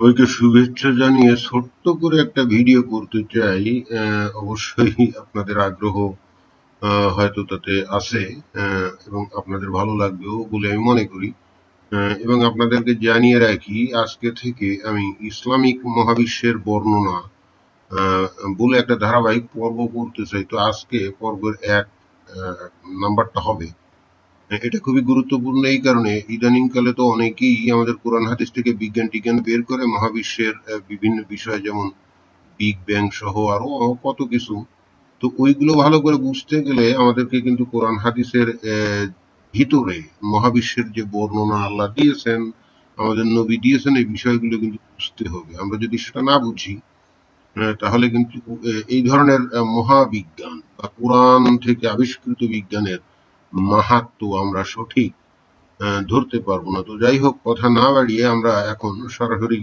সবাইকে শুভেচ্ছা জানিয়ে ছোট্ট করে একটা ভিডিও করতে চাই অবশ্যই আপনাদের আগ্রহ হয়তো তাতে আছে এবং আপনাদের ভালো লাগবেও বলে আমি মনে করি। এবং আপনাদেরকে জানিয়ে রাখি, আজকে থেকে আমি ইসলামিক মহাবিশ্বের বর্ণনা বলে একটা ধারাবাহিক পর্ব করতে চাই। তো আজকে পর্বের এক নাম্বারটা হবে। এটা খুবই গুরুত্বপূর্ণ এই কারণে। ইদানিং কালে তো অনেকেই আমাদের কোরআন হাদিস থেকে বিজ্ঞান টিজ্ঞান বের করে, মহাবিশ্বের বিভিন্ন বিষয় যেমন বিগ ব্যাং সহ আরও কত কিছু। তো ওইগুলো ভালো করে বুঝতে গেলে আমাদেরকে কিন্তু কোরআন হাদিসের ভিতরে মহাবিশ্বের যে বর্ণনা আল্লাহ দিয়েছেন, আমাদের নবী দিয়েছেন, এই বিষয়গুলো কিন্তু বুঝতে হবে। আমরা যদি সেটা না বুঝি তাহলে কিন্তু এই ধরনের মহাবিজ্ঞান বা কোরআন থেকে আবিষ্কৃত বিজ্ঞানের মাহাত্ম আমরা সঠিক ধরতে পারব না। তো যাই হোক, কথা না বাড়িয়ে আমরা এখন সরাসরি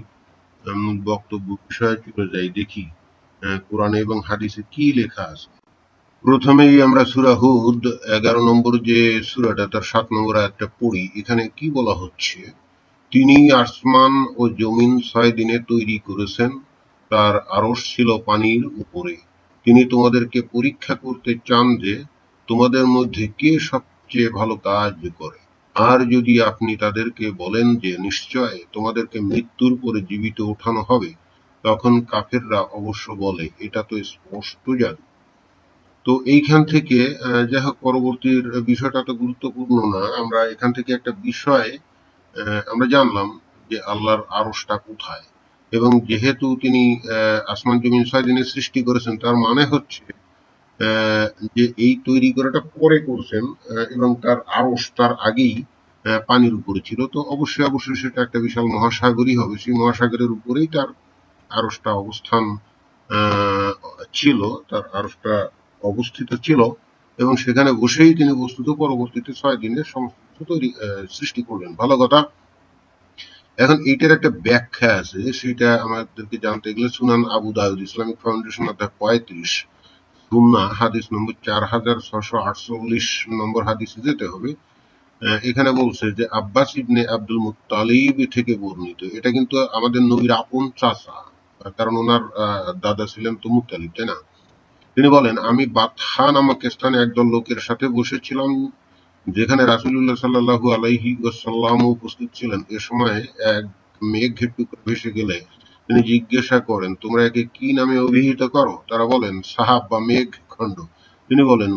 বক্তব্য বিষয়ে চলে যাই, দেখি কোরআনে এবং হাদিসে কি লেখা আছে। প্রথমেই আমরা সুরা হুদ, এগারো নম্বর যে সুরাটা, তার সাত নম্বর একটা পড়ি। এখানে কি বলা হচ্ছে? তিনি আসমান ও জমিন ছয় দিনে তৈরি করেছেন, তার আরস ছিল পানির উপরে। তিনি তোমাদেরকে পরীক্ষা করতে চান যে তোমাদের মধ্যে কে সবচেয়ে ভালো কাজ করে? আর যদি আপনি তাদেরকে বলেন যে, নিশ্চয় তোমাদেরকে মৃত্যুর পরে জীবিত ওঠানো হবে, তখন কাফেররা অবশ্য বলে, এটা তো স্পষ্ট জাদু। তো এইখান থেকে যাই হোক, পরবর্তীর বিষয়টা তো গুরুত্বপূর্ণ না। আমরা এখান থেকে একটা বিষয় আমরা জানলাম যে আল্লাহর আরসটা কোথায়। এবং যেহেতু তিনি আসমান, জমিন, ছয় দিনে সৃষ্টি করেছেন, তার মানে হচ্ছে যে এই তৈরি করাটা পরে করছেন এবং তার আরশ তার আগেই পানির উপরে ছিল। তো অবশ্যই অবশ্যই সেটা একটা বিশাল মহাসাগরই হবে। সেই মহাসাগরের উপরেই তার আরশটা অবস্থান ছিল, তার আরশটা অবস্থিত ছিল। এবং সেখানে বসেই তিনি বস্তুত, পরবর্তীতে ছয় দিনের সমস্ত তৈরি সৃষ্টি করলেন। ভালো কথা। এখন এইটার একটা ব্যাখ্যা আছে, সেটা আমাদেরকে জানতে গেলে সুনান আবু দাউদ ইসলামিক ফাউন্ডেশন অধ্যায় পঁয়ত্রিশ সুন্না হাদিস নম্বর চার হাজার ছশো আটচল্লিশ নম্বর হাদিসে যেতে হবে। এখানে বলছে যে আব্বাস ইবনে আব্দুল মুত্তালিব থেকে বর্ণিত। এটা কিন্তু আমাদের নবীর আপন চাচা, কারণ ওনার দাদা ছিলেন তো মুত্তালিব, তাই না? তিনি বলেন, আমি বাতহা নামক স্থানে একদল লোকের সাথে বসেছিলাম, যেখানে রাসূলুল্লাহ সাল্লাল্লাহু আলাইহি ওয়াসাল্লাম উপস্থিত ছিলেন। এ সময় এক মেঘ টুকরো ভেসে গেলে তিনি জিজ্ঞাসা করেন, তোমরা একে কি নামে অভিহিত করো? তারা বলেন, সাহাব বা মেঘ খণ্ড। তিনি বলেন,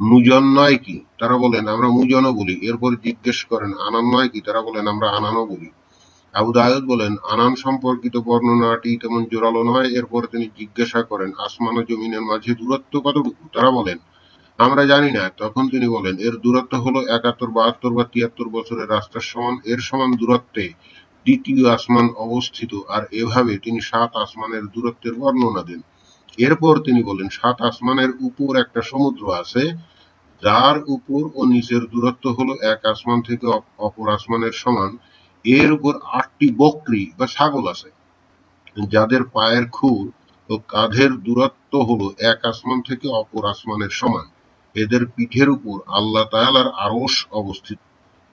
মুজন নয় কি? তারা বলেন, আমরা মুজনও বলি। এরপর জিজ্ঞেস করেন, আনান নয় কি? তারা বলেন, আমরা আনানও বলি। আবু দাউদ বলেন, আনান সম্পর্কিত বর্ণনাটি তেমন জোরালো নয়। এরপর তিনি জিজ্ঞাসা করেন, আসমান ও জমিনের মাঝে দূরত্ব কতটুকু? তারা বলেন, আমরা জানি না। তখন তিনি বলেন, এর দূরত্ব হলো একাত্তর, বাহাত্তর বা তিয়াত্তর বছরের রাস্তার সমান। এর সমান দূরত্বে দ্বিতীয় আসমান অবস্থিত, আর এভাবে তিনি সাত আসমানের দূরত্বের বর্ণনা দেন। এরপর তিনি বলেন, সাত আসমানের উপর একটা সমুদ্র আছে, যার উপর ও নিচের দূরত্ব হলো এক আসমান থেকে অপর আসমানের সমান। এর উপর আটটি বকরি বা ছাগল আছে, যাদের পায়ের খুর ও কাঁধের দূরত্ব হলো এক আসমান থেকে অপর আসমানের সমান। এদের পিঠের উপর আল্লাহ তাআলার আরশ অবস্থিত।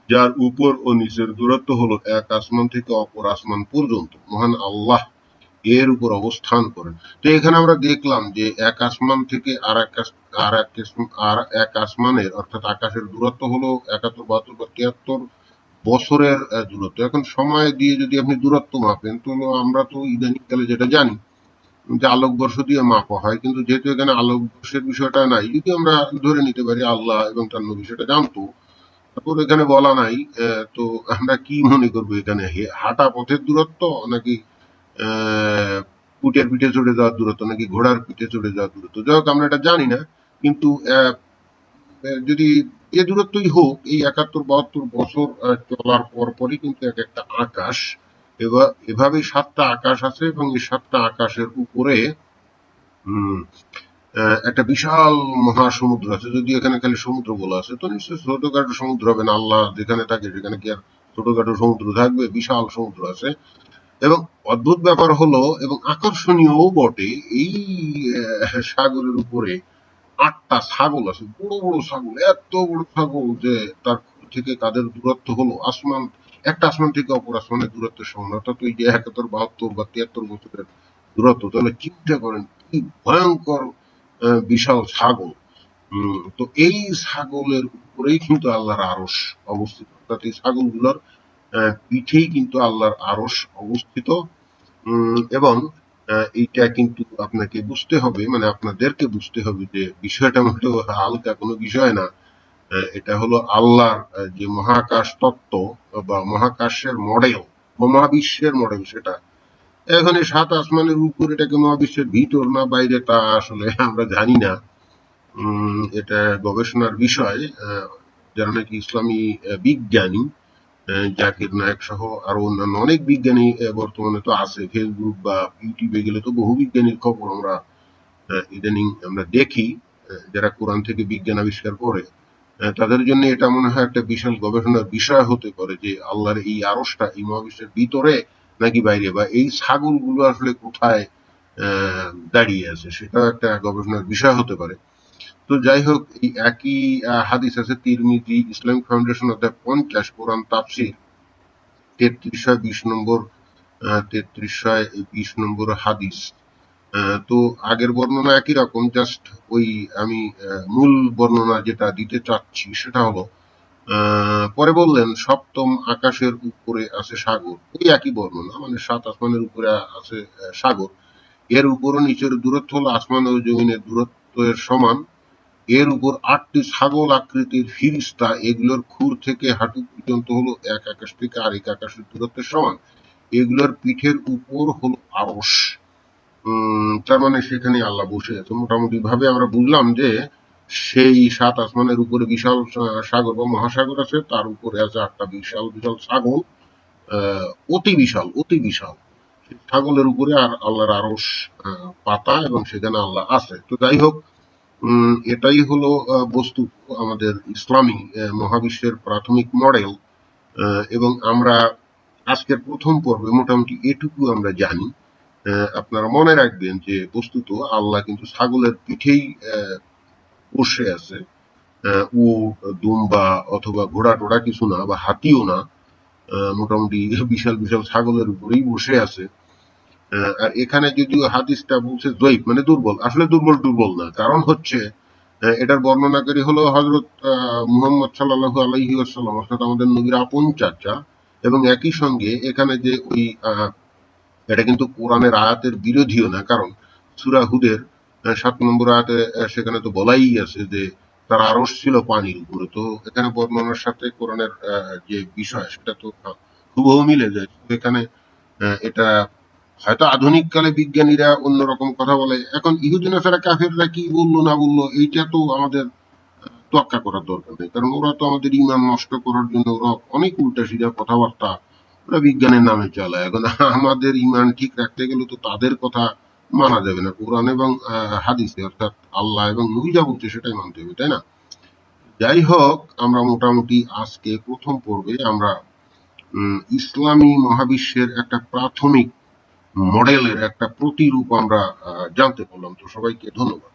যার উপর ও নিচের দূরত্ব হলো এক আসমান থেকে অপর আসমান পর্যন্ত। মহান আল্লাহ এর উপর অবস্থান করেন। তো এখানে আমরা দেখলাম যে এক আসমান থেকে আর এক আস- আর এক আর এক আসমানের, অর্থাৎ আকাশের দূরত্ব হলো একাত্তর, বাহাত্তর বা তিয়াত্তর বছরের দূরত্ব। এখন সময় দিয়ে যদি আপনি দূরত্ব মাপেন, তো আমরা তো ইদানিংকালে যেটা জানি যে আলোকবর্ষ দিয়ে মাপা হয়, কিন্তু যেহেতু এখানে আলোকবর্ষের বিষয়টা নাই, যদি আমরা ধরে নিতে পারি আল্লাহ এবং তার নবী সেটা জানতো তারপর এখানে বলা নাই তো আমরা কি মনে করব এখানে? হাঁটা পথের দূরত্ব নাকি উটের পিঠে চড়ে যাওয়ার দূরত্ব নাকি ঘোড়ার পিঠে চড়ে যাওয়ার দূরত্ব? যাই হোক, আমরা এটা জানি না, কিন্তু যদি এ দূরত্বই হোক, এই একাত্তর, বাহাত্তর বছর চলার পর পরই কিন্তু এক একটা আকাশ এভাবে সাতটা আকাশ আছে এবং এই সাতটা আকাশের উপরে একটা বিশাল মহাসমুদ্র আছে, যদি এখানে খালি সমুদ্র বলা আছে, তো নিশ্চয়ই ছোটখাটো সমুদ্র হবে না, আল্লাহ যেখানে থাকে সেখানে কি আর ছোটখাটো সমুদ্র থাকবে? বিশাল সমুদ্র আছে। এবং অদ্ভুত ব্যাপার হলো, এবং আকর্ষণীয়ও বটে, এই সাগরের উপরে আটটা ছাগল আছে, বড় বড় ছাগল, এত বড় ছাগল যে তার থেকে তাদের দূরত্ব হলো? আসমান, একটা আসমান থেকে অপর আসমানের দূরত্বের সমান, অর্থাৎ ওই যে একাত্তর, বাহাত্তর বা তিয়াত্তর বছরের দূরত্ব, তাহলে চিন্তা করেন কি ভয়ঙ্কর বিশাল ছাগল। তো এই ছাগলের উপরেই কিন্তু আল্লাহর আরস অবস্থিত। অর্থাৎ এই ছাগলগুলোর পিঠেই কিন্তু আল্লাহর আরস অবস্থিত। এবং এইটা কিন্তু আপনাকে বুঝতে হবে মানে আপনাদেরকে বুঝতে হবে যে বিষয়টা মোটেও হালকা কোনো বিষয় না। এটা হলো আল্লাহর যে মহাকাশ তত্ত্ব বা মহাকাশের মডেল বা মহাবিশ্বের মডেল সেটা। এখন এই সাত আসমানের উপর এটাকে মহাবিশ্বের ভিতর না বাইরে তা আসলে আমরা জানি না। এটা গবেষণার বিষয় যারা নাকি ইসলামী বিজ্ঞানী জাকির নায়ক সহ আরও অন্যান্য অনেক বিজ্ঞানী বর্তমানে তো আছে, ফেসবুক বা ইউটিউবে গেলে তো বহু বিজ্ঞানীর খবর আমরা ইদানিং আমরা দেখি যারা কোরআন থেকে বিজ্ঞান আবিষ্কার করে তাদের জন্য এটা মনে হয় একটা বিশাল গবেষণার বিষয় হতে পারে যে আল্লাহর এই আরসটা এই মহাবিশ্বের ভিতরে নাকি বাইরে? বা এই ছাগলগুলো আসলে কোথায় দাঁড়িয়ে আছে? সেটা একটা গবেষণার বিষয় হতে পারে। তো যাই হোক, এই একই হাদিস আছে, তিরমিজি, ইসলামিক ফাউন্ডেশন অধ্যায় পঞ্চাশ, কোরআন তাফসির তেত্রিশশো বিশ নম্বর তেত্রিশশো বিশ নম্বর হাদিস। তো আগের বর্ণনা একই রকম, জাস্ট ওই আমি মূল বর্ণনা যেটা দিতে চাচ্ছি সেটা হলো পরে বললেন, সপ্তম আকাশের উপরে আছে সাগর। ওই একই বর্ণনা মানে সাত আসমানের উপরে আছে সাগর। এর উপর নিচের দূরত্ব হলো আসমান ও জমিনের দূরত্বের সমান। এর উপর আটটি ছাগল আকৃতির ফিরিস্তা, এগুলোর খুর থেকে হাঁটু পর্যন্ত হলো এক আকাশ থেকে আরেক আকাশের দূরত্বের সমান। এগুলোর পিঠের উপর হলো আরস তার মানে সেখানে আল্লাহ বসে আছে মোটামুটি ভাবে আমরা বুঝলাম যে সেই সাত আসমানের উপরে বিশাল সাগর বা মহাসাগর আছে, তার উপরে আছে আটটা বিশাল বিশাল ছাগল অতি বিশাল অতি বিশাল। ছাগলের উপরে আর আল্লাহর আরস পাতা এবং সেখানে আল্লাহ আছে। তো যাই হোক এটাই হলো বস্তু আমাদের ইসলামী মহাবিশ্বের প্রাথমিক মডেল। এবং আমরা আজকের প্রথম পর্বে মোটামুটি এটুকু আমরা জানি। আপনারা মনে রাখবেন যে বস্তুত আল্লাহ কিন্তু ছাগলের পিঠেই বসে আছে উট দুম্বা অথবা ঘোড়া টোড়া কিছু না বা হাতিও না মোটামুটি বিশাল বিশাল ছাগলের উপরেই বসে আছে। আর এখানে যদিও হাদিসটা বলছে জয়ীফ মানে দুর্বল। আসলে দুর্বল দুর্বল না, কারণ হচ্ছে এটার বর্ণনাকারী হলো হজরত মুহাম্মদ সাল্লাল্লাহু আলাইহি ওয়াসাল্লাম, অর্থাৎ আমাদের নবীর আপন চাচা, এবং একই সঙ্গে এখানে যে ওই এটা কিন্তু কোরআনের আয়াতের বিরোধীও না, কারণ সুরাহুদের সাত নম্বর আয়াতে সেখানে তো বলাই আছে যে তার আরশ ছিল পানির উপরে। তো এখানে বর্ণনার সাথে কোরআনের যে বিষয়, সেটা তো হুবহু মিলে যায়। এখানে এটা হয়তো আধুনিক কালে বিজ্ঞানীরা অন্যরকম কথা বলে। এখন ইহুদিন ছাড়া কাফেররা কি বলল না বলল, এইটা তো আমাদের তোয়াক্কা করার দরকার নেই। কারণ ওরা তো আমাদের ইমান নষ্ট করার জন্য ওরা অনেক উল্টা সিধা কথাবার্তা ওরা বিজ্ঞানের নামে চালায়। এখন আমাদের ইমান ঠিক রাখতে গেলে তো তাদের কথা মানা যাবে না। কোরআন এবং হাদিসে অর্থাৎ আল্লাহ এবং নবী যা বলছে সেটাই মানতে হবে, তাই না? যাই হোক, আমরা মোটামুটি আজকে প্রথম পর্বে আমরা ইসলামী মহাবিশ্বের একটা প্রাথমিক মডেলের একটা প্রতিরূপ আমরা জানতে পারলাম। তো সবাইকে ধন্যবাদ।